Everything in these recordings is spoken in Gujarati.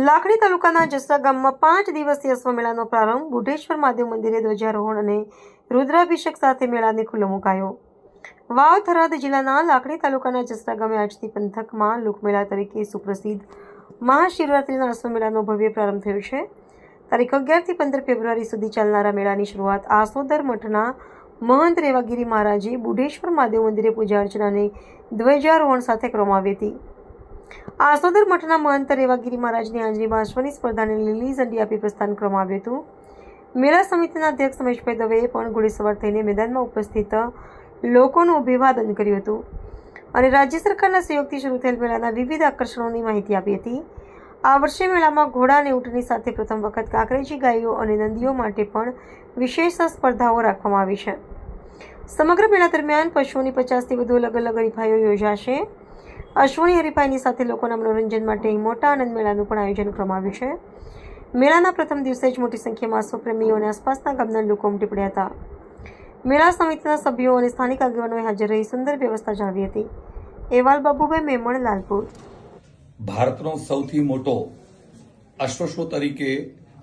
લાખણી તાલુકાના જસરા ગામમાં પાંચ દિવસીય અશ્વમેળાનો પ્રારંભ બુઢેશ્વર મહાદેવ મંદિરે ધ્વજારોહણ અને રુદ્રાભિષેક સાથે મેળાને ખુલ્લો મુકાયો. વાવ થરાદ જિલ્લાના લાખણી તાલુકાના જસરા ગામે આજથી પંથકમાં લોકમેળા તરીકે સુપ્રસિદ્ધ મહાશિવરાત્રિના અશ્વમેળાનો ભવ્ય પ્રારંભ થયો છે. તારીખ અગિયારથી પંદર ફેબ્રુઆરી સુધી ચાલનારા મેળાની શરૂઆત આસોદર મઠના મહંત રેવાગીરી મહારાજે બુઢેશ્વર મહાદેવ મંદિરે પૂજા અર્ચના અને ધ્વજારોહણ સાથે કરવામાં આવી હતી. આસોદર મઠના મહંત રેવાગીરી મહારાજની હાજરીમાં વાંચવાની સ્પર્ધાને લીલી ઝંડી આપી પ્રસ્થાન કરવામાં આવ્યું હતું. મેળા સમિતિના અધ્યક્ષ રમેશભાઈ દવેએ પણ ઘોડેસવાર થઈને મેદાનમાં ઉપસ્થિત લોકોનું અભિવાદન કર્યું હતું અને રાજ્ય સરકારના સહયોગથી શરૂ થયેલ મેળાના વિવિધ આકર્ષણોની માહિતી આપી હતી. આ વર્ષે મેળામાં ઘોડા અને ઊંટની સાથે પ્રથમ વખત કાંકરેજી ગાયો અને નંદીઓ માટે પણ વિશેષ સ્પર્ધાઓ રાખવામાં આવી છે. સમગ્ર મેળા દરમિયાન પશુઓની પચાસથી વધુ અલગ અલગ હરીફાઈઓ યોજાશે. અશ્વની હરીફાઈની સાથે લોકોના મનોરંજન માટે મોટા આનંદ મેળાનું પણ આયોજન કરવામાં આવ્યું છે. મેળાના પ્રથમ દિવસે જ મોટી સંખ્યામાં સ્વપ્રેમીઓ અને આસપાસના ગામના લોકો ઉમટી પડ્યા હતા. મેળા સમિતિના સભ્યો અને સ્થાનિક આગેવાનોએ હાજર રહી સુંદર વ્યવસ્થા જાળવી હતી. એવાલ બાબુભાઈ મેમણ લાલપુર. ભારતનો સૌથી મોટો અશ્વશો તરીકે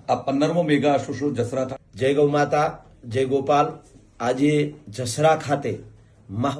આ પંદરમો મેગા અશ્વશો જસરા જય ગૌ માતા જય ગોપાલ. આજે જસરા ખાતે મહા